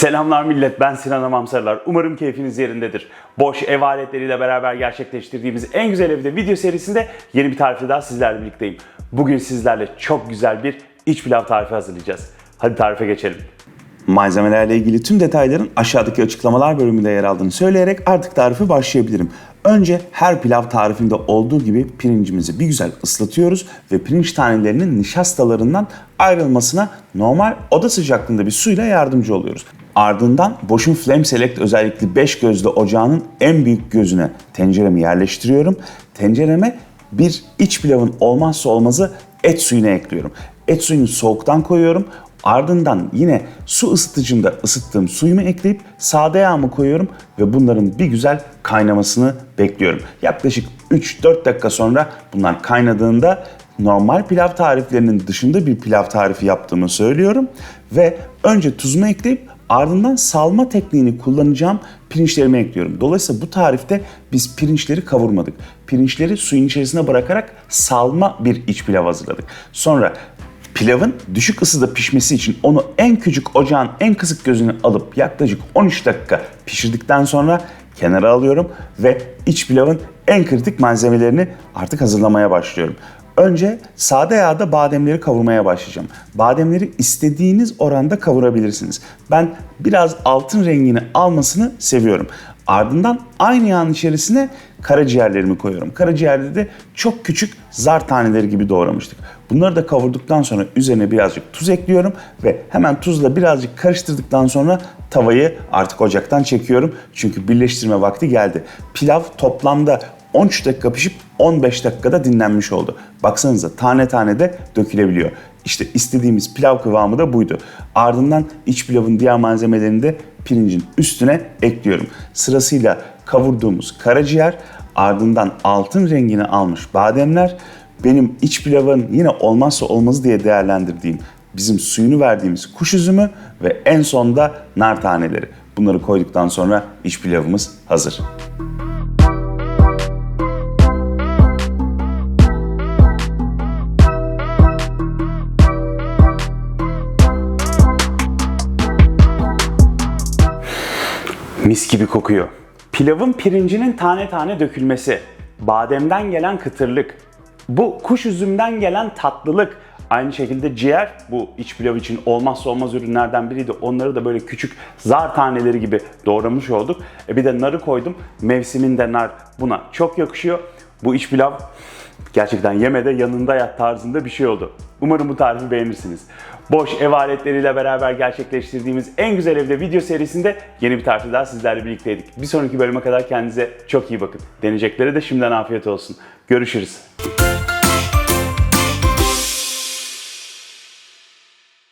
Selamlar millet ben Sinan Amamsarlar. Umarım keyfiniz yerindedir. Boş ev aletleriyle beraber gerçekleştirdiğimiz en güzel evde video serisinde yeni bir tarifle daha sizlerle birlikteyim. Bugün sizlerle çok güzel bir iç pilav tarifi hazırlayacağız. Hadi tarife geçelim. Malzemelerle ilgili tüm detayların aşağıdaki açıklamalar bölümünde yer aldığını söyleyerek artık tarife başlayabilirim. Önce her pilav tarifinde olduğu gibi pirincimizi bir güzel ıslatıyoruz ve pirinç tanelerinin nişastalarından ayrılmasına normal oda sıcaklığında bir suyla yardımcı oluyoruz. Ardından Bosch'un Flame Select özellikli 5 gözlü ocağının en büyük gözüne tenceremi yerleştiriyorum. Tencereme bir iç pilavın olmazsa olmazı et suyunu ekliyorum. Et suyunu soğuktan koyuyorum. Ardından yine su ısıtıcımda ısıttığım suyumu ekleyip sade yağımı koyuyorum ve bunların bir güzel kaynamasını bekliyorum. Yaklaşık 3-4 dakika sonra bunlar kaynadığında normal pilav tariflerinin dışında bir pilav tarifi yaptığımı söylüyorum ve önce tuzumu ekleyip ardından salma tekniğini kullanacağım pirinçlerimi ekliyorum. Dolayısıyla bu tarifte biz pirinçleri kavurmadık. Pirinçleri suyun içerisine bırakarak salma bir iç pilav hazırladık. Sonra Pilavın düşük ısıda pişmesi için onu en küçük ocağın en kısık gözünü alıp yaklaşık 13 dakika pişirdikten sonra kenara alıyorum ve iç pilavın en kritik malzemelerini artık hazırlamaya başlıyorum. Önce sade yağda bademleri kavurmaya başlayacağım. Bademleri istediğiniz oranda kavurabilirsiniz. Ben biraz altın rengini almasını seviyorum. Ardından aynı yağın içerisine karaciğerlerimi koyuyorum. Karaciğerde de çok küçük zar taneleri gibi doğramıştık. Bunları da kavurduktan sonra üzerine birazcık tuz ekliyorum ve hemen tuzla birazcık karıştırdıktan sonra tavayı artık ocaktan çekiyorum. Çünkü birleştirme vakti geldi. Pilav toplamda 13 dakika pişip 15 dakikada dinlenmiş oldu. Baksanıza tane tane de dökülebiliyor. İşte istediğimiz pilav kıvamı da buydu. Ardından iç pilavın diğer malzemelerini de pirincin üstüne ekliyorum. Sırasıyla kavurduğumuz karaciğer, ardından altın rengini almış bademler, benim iç pilavın yine olmazsa olmazı diye değerlendirdiğim bizim suyunu verdiğimiz kuş üzümü ve en sonda nar taneleri. Bunları koyduktan sonra iç pilavımız hazır. Mis gibi kokuyor. Pilavın pirincinin tane tane dökülmesi, bademden gelen kıtırlık, bu kuş üzümden gelen tatlılık, aynı şekilde ciğer bu iç pilav için olmazsa olmaz ürünlerden biriydi. Onları da böyle küçük zar taneleri gibi doğramış olduk. E bir de narı koydum. Mevsiminde nar buna çok yakışıyor. Bu iç pilav gerçekten yemede yanında yat tarzında bir şey oldu. Umarım bu tarifi beğenirsiniz. Boş ev aletleriyle beraber gerçekleştirdiğimiz en güzel evde video serisinde yeni bir tarifle daha sizlerle birlikteydik. Bir sonraki bölüme kadar kendinize çok iyi bakın. Deneyeceklere de şimdiden afiyet olsun. Görüşürüz.